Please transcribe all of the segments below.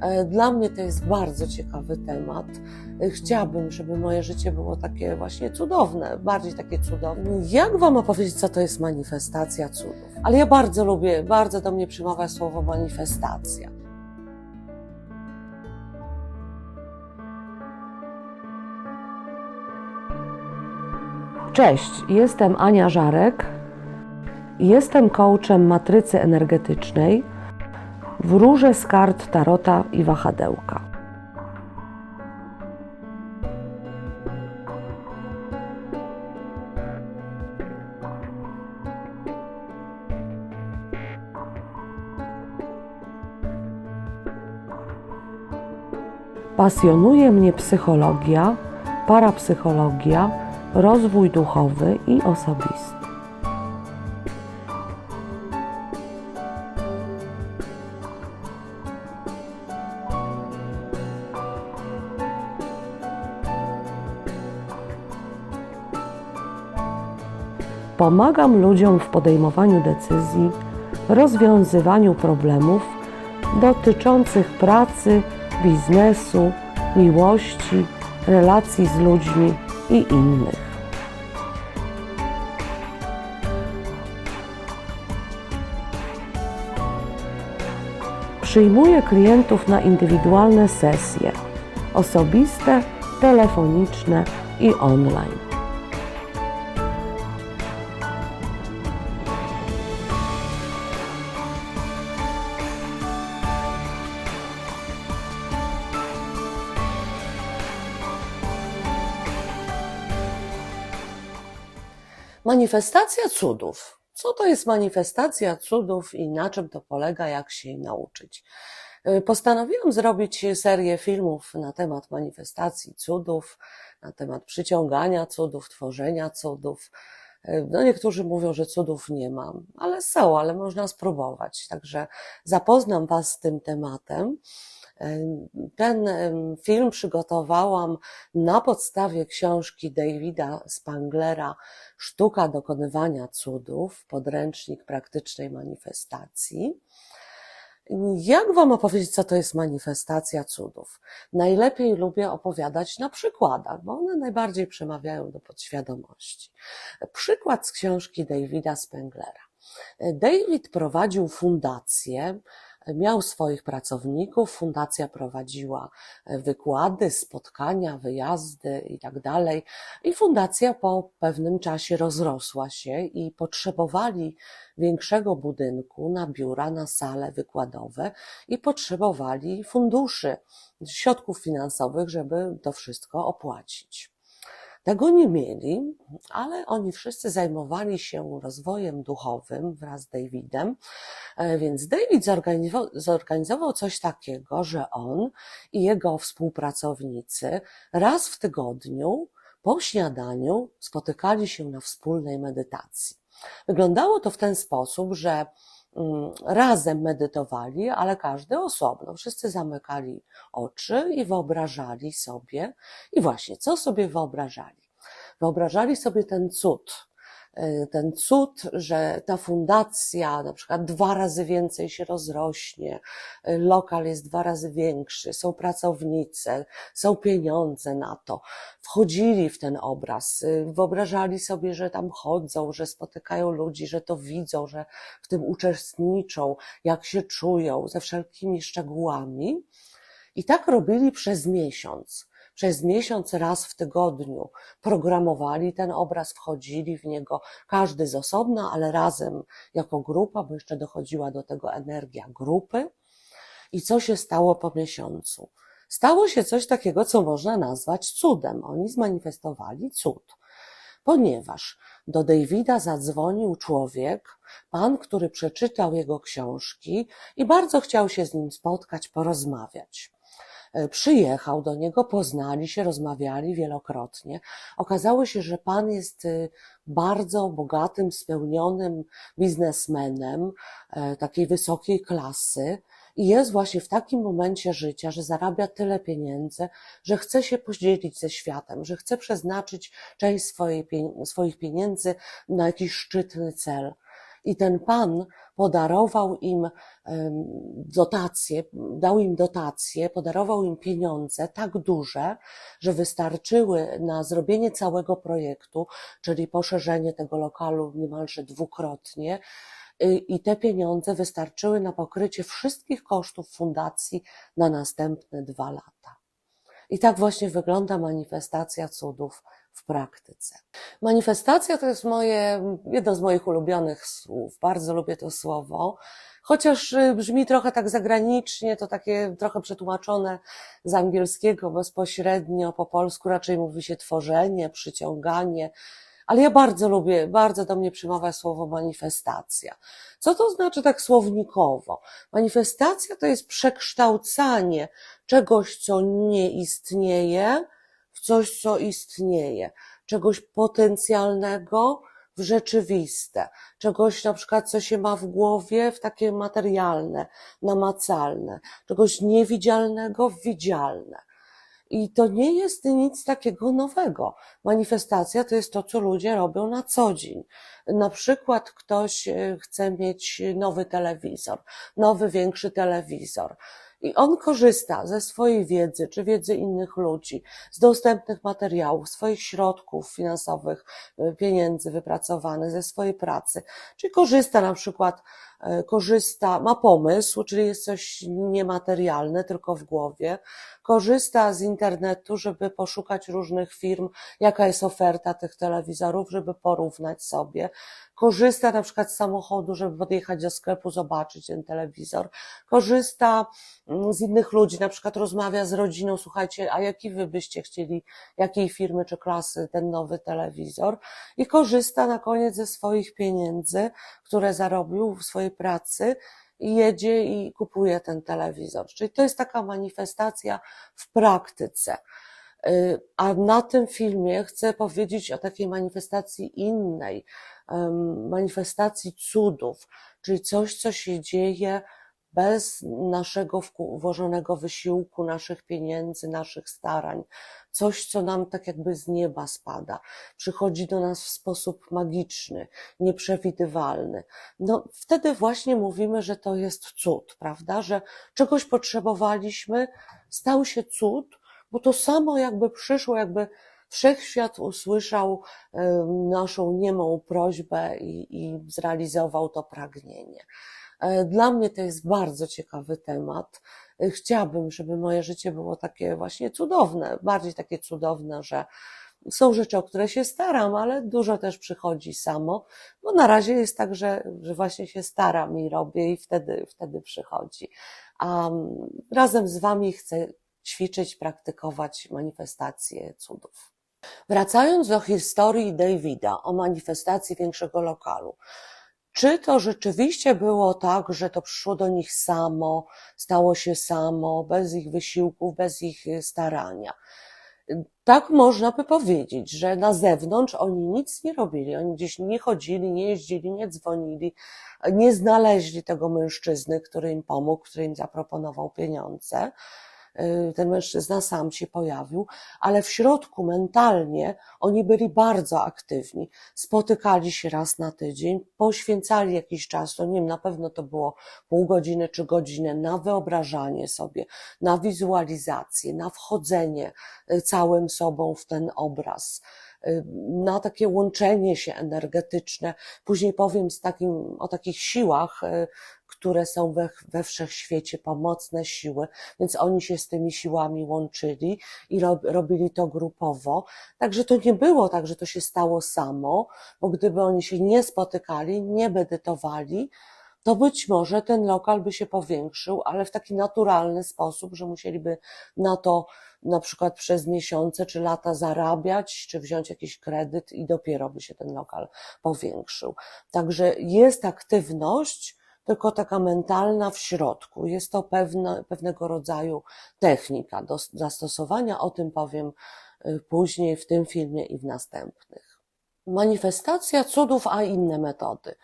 E, Dla mnie to jest bardzo ciekawy temat. E, Chciałabym, żeby moje życie było takie właśnie cudowne, bardziej takie cudowne. Jak Wam opowiedzieć, co to jest manifestacja cudów? Ale ja bardzo lubię, bardzo do mnie przemawia słowo manifestacja. Cześć, jestem Ania Żarek. Jestem coachem matrycy energetycznej. Wróżę z kart Tarota i Wahadełka. Pasjonuje mnie psychologia, parapsychologia, rozwój duchowy i osobisty. Pomagam ludziom w podejmowaniu decyzji, rozwiązywaniu problemów dotyczących pracy, biznesu, miłości, relacji z ludźmi i innych. Przyjmuję klientów na indywidualne sesje osobiste, telefoniczne i online. Manifestacja cudów. Co to jest manifestacja cudów i na czym to polega, jak się jej nauczyć? Y, Postanowiłam zrobić serię filmów na temat manifestacji cudów, na temat przyciągania cudów, tworzenia cudów. Y, No niektórzy mówią, że cudów nie mam, ale są, ale można spróbować. Także zapoznam Was z tym tematem. Ten film przygotowałam na podstawie książki Davida Spanglera Sztuka dokonywania cudów, podręcznik praktycznej manifestacji. Jak Wam opowiedzieć, co to jest manifestacja cudów? Najlepiej lubię opowiadać na przykładach, bo one najbardziej przemawiają do podświadomości. Przykład z książki Davida Spenglera. David prowadził fundację, miał swoich pracowników, fundacja prowadziła wykłady, spotkania, wyjazdy i tak. I fundacja po pewnym czasie rozrosła się i potrzebowali większego budynku na biura, na sale wykładowe i potrzebowali funduszy, środków finansowych, żeby to wszystko opłacić. Tego nie mieli, ale oni wszyscy zajmowali się rozwojem duchowym wraz z Davidem, E, więc David zorganizował, zorganizował coś takiego, że on i jego współpracownicy raz w tygodniu po śniadaniu spotykali się na wspólnej medytacji. Wyglądało to w ten sposób, że razem medytowali, ale każdy osobno. Wszyscy zamykali oczy i wyobrażali sobie, i właśnie co sobie wyobrażali? Wyobrażali sobie ten cud, ten cud, że ta fundacja na przykład dwa razy więcej się rozrośnie, y, lokal jest dwa razy większy, są pracownice, są pieniądze na to. Wchodzili w ten obraz, y, wyobrażali sobie, że tam chodzą, że spotykają ludzi, że to widzą, że w tym uczestniczą, jak się czują, ze wszelkimi szczegółami. I tak robili przez miesiąc. Przez miesiąc raz w tygodniu programowali ten obraz, wchodzili w niego, każdy z osobna, ale razem jako grupa, bo jeszcze dochodziła do tego energia grupy. I co się stało po miesiącu? Stało się coś takiego, co można nazwać cudem. Oni zmanifestowali cud, ponieważ do Davida zadzwonił człowiek, pan, który przeczytał jego książki i bardzo chciał się z nim spotkać, porozmawiać. E, Przyjechał do niego, poznali się, rozmawiali wielokrotnie. Okazało się, że pan jest y, bardzo bogatym, spełnionym biznesmenem e, takiej wysokiej klasy i jest właśnie w takim momencie życia, że zarabia tyle pieniędzy, że chce się podzielić ze światem, że chce przeznaczyć część swoich pieniędzy na jakiś szczytny cel. I ten pan podarował im dotacje, dał im dotacje, podarował im pieniądze tak duże, że wystarczyły na zrobienie całego projektu, czyli poszerzenie tego lokalu niemalże dwukrotnie. Y, I te pieniądze wystarczyły na pokrycie wszystkich kosztów fundacji na następne dwa lata. I tak właśnie wygląda manifestacja cudów w praktyce. Manifestacja to jest moje, jedno z moich ulubionych słów. Bardzo lubię to słowo. Chociaż y, brzmi trochę tak zagranicznie, to takie trochę przetłumaczone z angielskiego bezpośrednio, po polsku raczej mówi się tworzenie, przyciąganie. Ale ja bardzo lubię, bardzo do mnie przemawia słowo manifestacja. Co to znaczy tak słownikowo? Manifestacja to jest przekształcanie czegoś, co nie istnieje, w coś, co istnieje, czegoś potencjalnego w rzeczywiste, czegoś na przykład, co się ma w głowie, w takie materialne, namacalne, czegoś niewidzialnego w widzialne. I to nie jest nic takiego nowego. Manifestacja to jest to, co ludzie robią na co dzień. Na przykład ktoś e, chce mieć nowy telewizor, nowy, większy telewizor. I on korzysta ze swojej wiedzy, czy wiedzy innych ludzi, z dostępnych materiałów, swoich środków finansowych, e, pieniędzy wypracowanych, ze swojej pracy. Czyli korzysta na przykład, e, korzysta, ma pomysł, czyli jest coś niematerialne, tylko w głowie, korzysta z internetu, żeby poszukać różnych firm, jaka jest oferta tych telewizorów, żeby porównać sobie. Korzysta na przykład z samochodu, żeby podjechać do sklepu, zobaczyć ten telewizor. Korzysta mm, z innych ludzi, na przykład rozmawia z rodziną, słuchajcie, a jaki wy byście chcieli, jakiej firmy czy klasy ten nowy telewizor? I korzysta na koniec ze swoich pieniędzy, które zarobił w swojej pracy jedzie i kupuje ten telewizor. Czyli to jest taka manifestacja w praktyce. Y, A na tym filmie chcę powiedzieć o takiej manifestacji innej, manifestacji cudów, czyli coś, co się dzieje bez naszego włożonego wysiłku, naszych pieniędzy, naszych starań. Coś, co nam tak jakby z nieba spada. Przychodzi do nas w sposób magiczny, nieprzewidywalny. No, wtedy właśnie mówimy, że to jest cud, prawda? Że czegoś potrzebowaliśmy, stał się cud, bo to samo jakby przyszło, jakby wszechświat usłyszał naszą niemą prośbę i, i zrealizował to pragnienie. E, Dla mnie to jest bardzo ciekawy temat. E, Chciałabym, żeby moje życie było takie właśnie cudowne, bardziej takie cudowne, że są rzeczy, o które się staram, ale dużo też przychodzi samo, bo na razie jest tak, że, że właśnie się staram i robię i wtedy, wtedy przychodzi. Mm, razem z Wami chcę ćwiczyć, praktykować manifestacje cudów. Wracając do historii Davida o manifestacji większego lokalu. Czy to rzeczywiście było tak, że to przyszło do nich samo, stało się samo, bez ich wysiłków, bez ich y, starania? Tak można by powiedzieć, że na zewnątrz oni nic nie robili, oni gdzieś nie chodzili, nie jeździli, nie dzwonili, nie znaleźli tego mężczyzny, który im pomógł, który im zaproponował pieniądze. Y, Ten mężczyzna sam się pojawił, ale w środku mentalnie oni byli bardzo aktywni. Spotykali się raz na tydzień, poświęcali jakiś czas, to nie wiem, na pewno to było pół godziny czy godzinę na wyobrażanie sobie, na wizualizację, na wchodzenie y, całym sobą w ten obraz, y, na takie łączenie się energetyczne. Później powiem z takim, o takich siłach, które są we, we wszechświecie, pomocne siły, więc oni się z tymi siłami łączyli i rob, robili to grupowo. Także to nie było tak, że to się stało samo, bo gdyby oni się nie spotykali, nie medytowali, to być może ten lokal by się powiększył, ale w taki naturalny sposób, że musieliby na to na przykład przez miesiące czy lata zarabiać, czy wziąć jakiś kredyt i dopiero by się ten lokal powiększył. Także jest aktywność, tylko taka mentalna w środku. Jest to pewne, pewnego rodzaju technika do zastosowania. O tym powiem y, później w tym filmie i w następnych. Manifestacja cudów, a inne metody.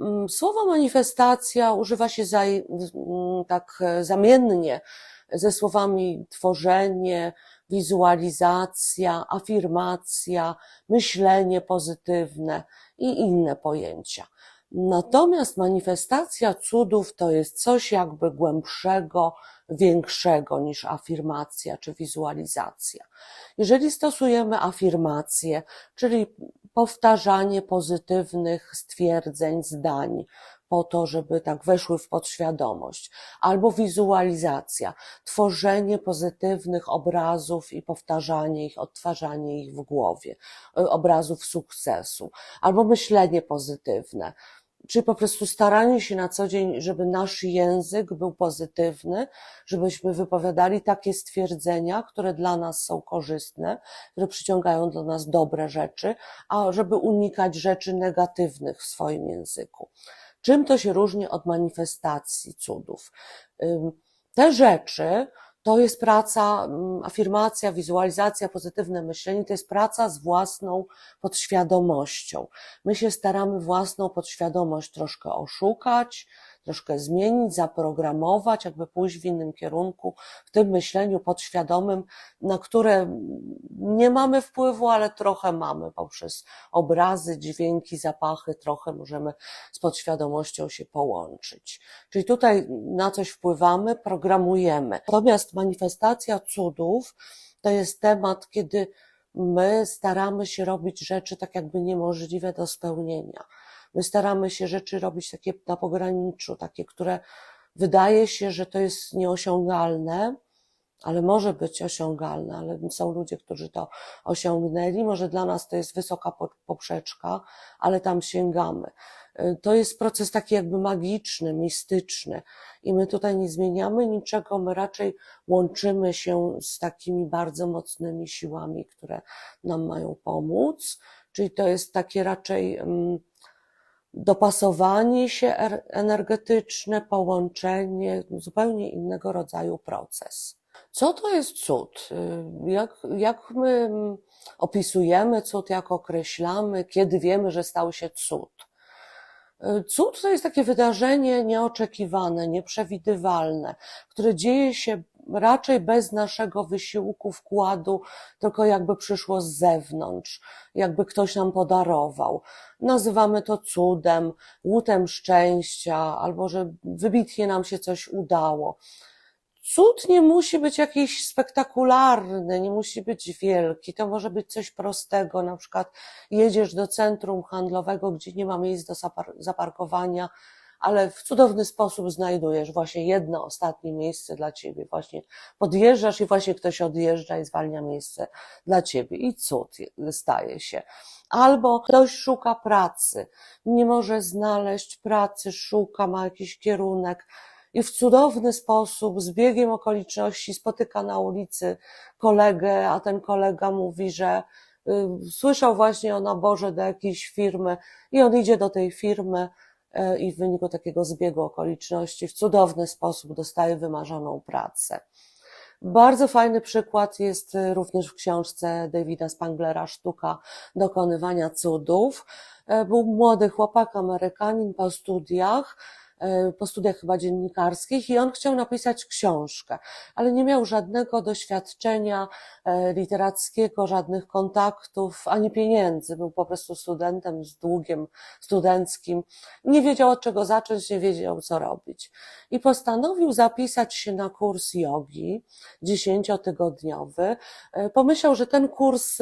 Mm, Słowo manifestacja używa się za, mm, tak e, zamiennie ze słowami tworzenie, wizualizacja, afirmacja, myślenie pozytywne i inne pojęcia. Natomiast manifestacja cudów to jest coś jakby głębszego, większego niż afirmacja czy wizualizacja. Jeżeli stosujemy afirmację, czyli powtarzanie pozytywnych stwierdzeń, zdań, po to, żeby tak weszły w podświadomość, albo wizualizacja, tworzenie pozytywnych obrazów i powtarzanie ich, odtwarzanie ich w głowie, y, obrazów sukcesu, albo myślenie pozytywne, czyli po prostu staranie się na co dzień, żeby nasz język był pozytywny, żebyśmy wypowiadali takie stwierdzenia, które dla nas są korzystne, które przyciągają do nas dobre rzeczy, a żeby unikać rzeczy negatywnych w swoim języku. Czym to się różni od manifestacji cudów? Te rzeczy to jest praca, mm, afirmacja, wizualizacja, pozytywne myślenie, to jest praca z własną podświadomością. My się staramy własną podświadomość troszkę oszukać, troszkę zmienić, zaprogramować, jakby pójść w innym kierunku, w tym myśleniu podświadomym, na które nie mamy wpływu, ale trochę mamy poprzez obrazy, dźwięki, zapachy, trochę możemy z podświadomością się połączyć. Czyli tutaj na coś wpływamy, programujemy. Natomiast manifestacja cudów to jest temat, kiedy my staramy się robić rzeczy tak jakby niemożliwe do spełnienia. My staramy się rzeczy robić takie na pograniczu, takie, które wydaje się, że to jest nieosiągalne, ale może być osiągalne, ale są ludzie, którzy to osiągnęli. Może dla nas to jest wysoka po- poprzeczka, ale tam sięgamy. Y, To jest proces taki jakby magiczny, mistyczny i my tutaj nie zmieniamy niczego, my raczej łączymy się z takimi bardzo mocnymi siłami, które nam mają pomóc. Czyli to jest takie raczej mm, dopasowanie się er- energetyczne, połączenie, zupełnie innego rodzaju proces. Co to jest cud? Y, Jak, jak my mm, opisujemy cud, jak określamy, kiedy wiemy, że stał się cud? Y, Cud to jest takie wydarzenie nieoczekiwane, nieprzewidywalne, które dzieje się raczej bez naszego wysiłku, wkładu, tylko jakby przyszło z zewnątrz, jakby ktoś nam podarował. Nazywamy to cudem, łutem szczęścia, albo że wybitnie nam się coś udało. Cud nie musi być jakiś spektakularny, nie musi być wielki. To może być coś prostego, na przykład jedziesz do centrum handlowego, gdzie nie ma miejsc do zapar- zaparkowania, ale w cudowny sposób znajdujesz właśnie jedno ostatnie miejsce dla ciebie. Właśnie podjeżdżasz i właśnie ktoś odjeżdża i zwalnia miejsce dla ciebie i cud staje się. Albo ktoś szuka pracy, nie może znaleźć pracy, szuka, ma jakiś kierunek i w cudowny sposób, z biegiem okoliczności spotyka na ulicy kolegę, a ten kolega mówi, że y, słyszał właśnie o naborze do jakiejś firmy i on idzie do tej firmy i w wyniku takiego zbiegu okoliczności w cudowny sposób dostaje wymarzoną pracę. Bardzo fajny przykład jest y, również w książce Davida Spanglera Sztuka dokonywania cudów. E, Był młody chłopak, Amerykanin po studiach, e, po studiach chyba dziennikarskich i on chciał napisać książkę, ale nie miał żadnego doświadczenia e, literackiego, żadnych kontaktów, ani pieniędzy. Był po prostu studentem z długiem studenckim. Nie wiedział od czego zacząć, nie wiedział co robić. I postanowił zapisać się na kurs jogi, dziesięciotygodniowy. E, Pomyślał, że ten kurs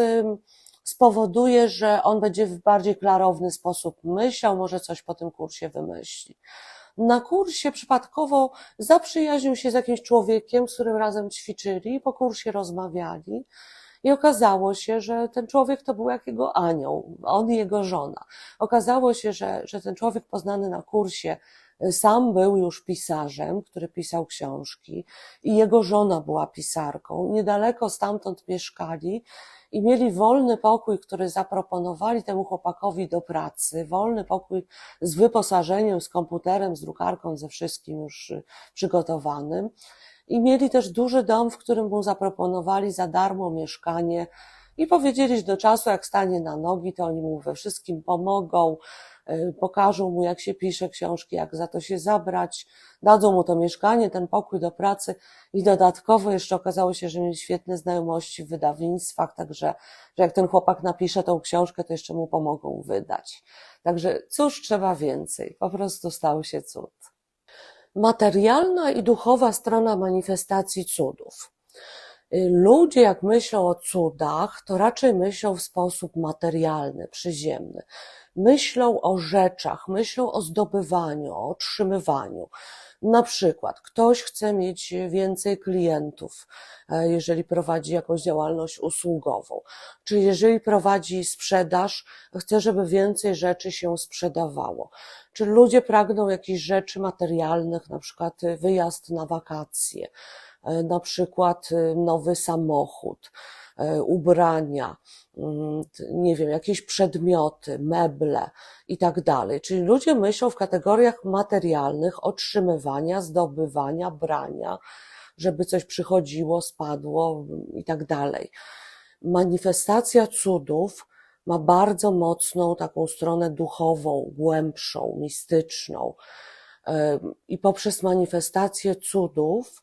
spowoduje, że on będzie w bardziej klarowny sposób myślał, może coś po tym kursie wymyśli. Na kursie przypadkowo zaprzyjaźnił się z jakimś człowiekiem, z którym razem ćwiczyli, po kursie rozmawiali. I okazało się, że ten człowiek to był jak jego anioł, on i jego żona. Okazało się, że, że ten człowiek poznany na kursie sam był już pisarzem, który pisał książki, i jego żona była pisarką. Niedaleko stamtąd mieszkali i mieli wolny pokój, który zaproponowali temu chłopakowi do pracy, wolny pokój z wyposażeniem, z komputerem, z drukarką, ze wszystkim już y, przygotowanym. I mieli też duży dom, w którym mu zaproponowali za darmo mieszkanie i powiedzieli, że do czasu, jak stanie na nogi, to oni mu we wszystkim pomogą, pokażą mu, jak się pisze książki, jak za to się zabrać, dadzą mu to mieszkanie, ten pokój do pracy i dodatkowo jeszcze okazało się, że mieli świetne znajomości w wydawnictwach, także że jak ten chłopak napisze tą książkę, to jeszcze mu pomogą wydać. Także cóż trzeba więcej? Po prostu stał się cud. Materialna i duchowa strona manifestacji cudów. Y, Ludzie, jak myślą o cudach, to raczej myślą w sposób materialny, przyziemny. Myślą o rzeczach, myślą o zdobywaniu, o otrzymywaniu. Na przykład ktoś chce mieć więcej klientów, e, jeżeli prowadzi jakąś działalność usługową, czy jeżeli prowadzi sprzedaż, chce, żeby więcej rzeczy się sprzedawało. Czy ludzie pragną jakichś rzeczy materialnych, na przykład y, wyjazd na wakacje, na przykład y, nowy samochód, e, ubrania, mm, nie wiem, jakieś przedmioty, meble i tak dalej. Czyli ludzie myślą w kategoriach materialnych otrzymywania, zdobywania, brania, żeby coś przychodziło, spadło mm, i tak dalej. Manifestacja cudów ma bardzo mocną taką stronę duchową, głębszą, mistyczną. Em, I poprzez manifestację cudów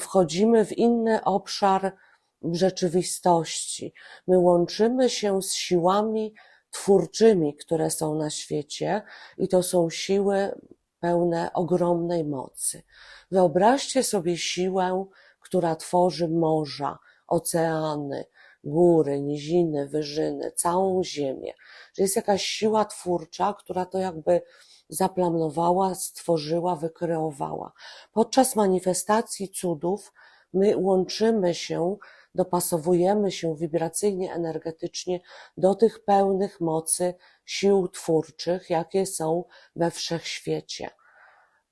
wchodzimy w inny obszar rzeczywistości. My łączymy się z siłami twórczymi, które są na świecie, i to są siły pełne ogromnej mocy. Wyobraźcie sobie siłę, która tworzy morza, oceany, góry, niziny, wyżyny, całą ziemię. Że jest jakaś siła twórcza, która to jakby zaplanowała, stworzyła, wykreowała. Podczas manifestacji cudów my łączymy się, dopasowujemy się wibracyjnie, energetycznie do tych pełnych mocy sił twórczych, jakie są we wszechświecie.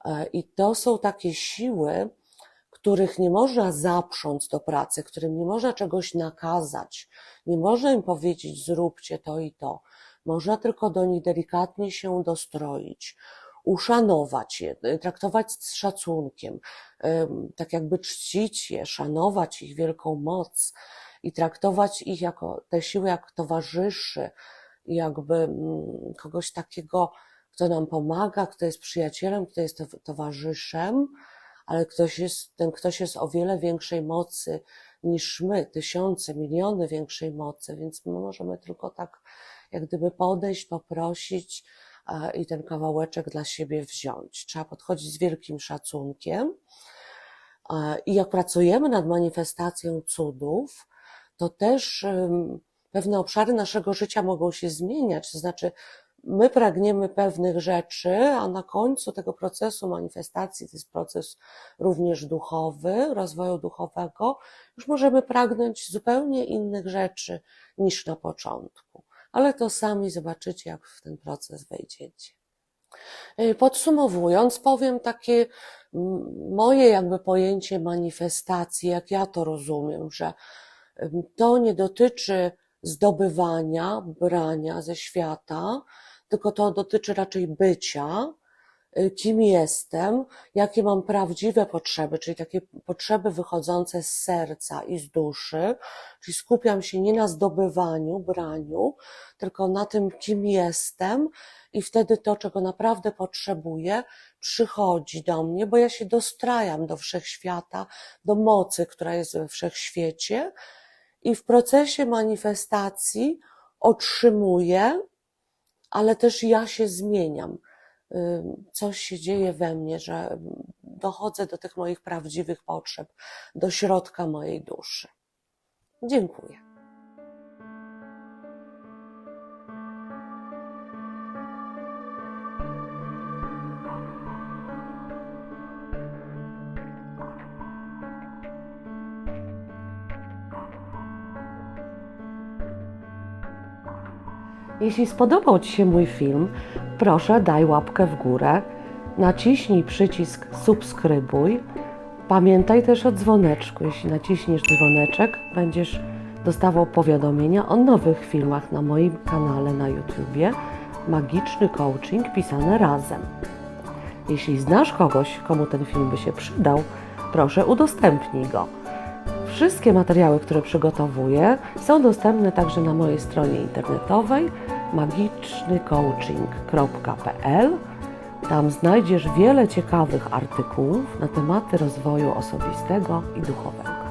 E, I to są takie siły, których nie można zaprząc do pracy, którym nie można czegoś nakazać, nie można im powiedzieć zróbcie to i to. Można tylko do nich delikatnie się dostroić, uszanować je, traktować z szacunkiem, tak jakby czcić je, szanować ich wielką moc i traktować ich jako, te siły jak towarzyszy, jakby mm, kogoś takiego, kto nam pomaga, kto jest przyjacielem, kto jest to- towarzyszem, ale ktoś jest, ten ktoś jest o wiele większej mocy niż my, tysiące, miliony większej mocy, więc my możemy tylko tak jak gdyby podejść, poprosić i ten kawałeczek dla siebie wziąć. Trzeba podchodzić z wielkim szacunkiem. I jak pracujemy nad manifestacją cudów, to też pewne obszary naszego życia mogą się zmieniać. To znaczy, my pragniemy pewnych rzeczy, a na końcu tego procesu manifestacji, to jest proces również duchowy, rozwoju duchowego, już możemy pragnąć zupełnie innych rzeczy niż na początku. Ale to sami zobaczycie, jak w ten proces wejdziecie. Y, Podsumowując, powiem takie moje jakby pojęcie manifestacji, jak ja to rozumiem, że to nie dotyczy zdobywania, brania ze świata, tylko to dotyczy raczej bycia, kim jestem, jakie mam prawdziwe potrzeby, czyli takie potrzeby wychodzące z serca i z duszy, czyli skupiam się nie na zdobywaniu, braniu, tylko na tym, kim jestem, i wtedy to, czego naprawdę potrzebuję, przychodzi do mnie, bo ja się dostrajam do wszechświata, do mocy, która jest we wszechświecie, i w procesie manifestacji otrzymuję, ale też ja się zmieniam. Coś się dzieje we mnie, że dochodzę do tych moich prawdziwych potrzeb, do środka mojej duszy. Dziękuję. Jeśli spodobał Ci się mój film, proszę daj łapkę w górę, naciśnij przycisk subskrybuj. Pamiętaj też o dzwoneczku. Jeśli naciśniesz dzwoneczek, będziesz dostawał powiadomienia o nowych filmach na moim kanale na YouTubie Magiczny Coaching pisane razem. Jeśli znasz kogoś, komu ten film by się przydał, proszę udostępnij go. Wszystkie materiały, które przygotowuję, są dostępne także na mojej stronie internetowej magicznycoaching.pl. Tam znajdziesz wiele ciekawych artykułów na tematy rozwoju osobistego i duchowego.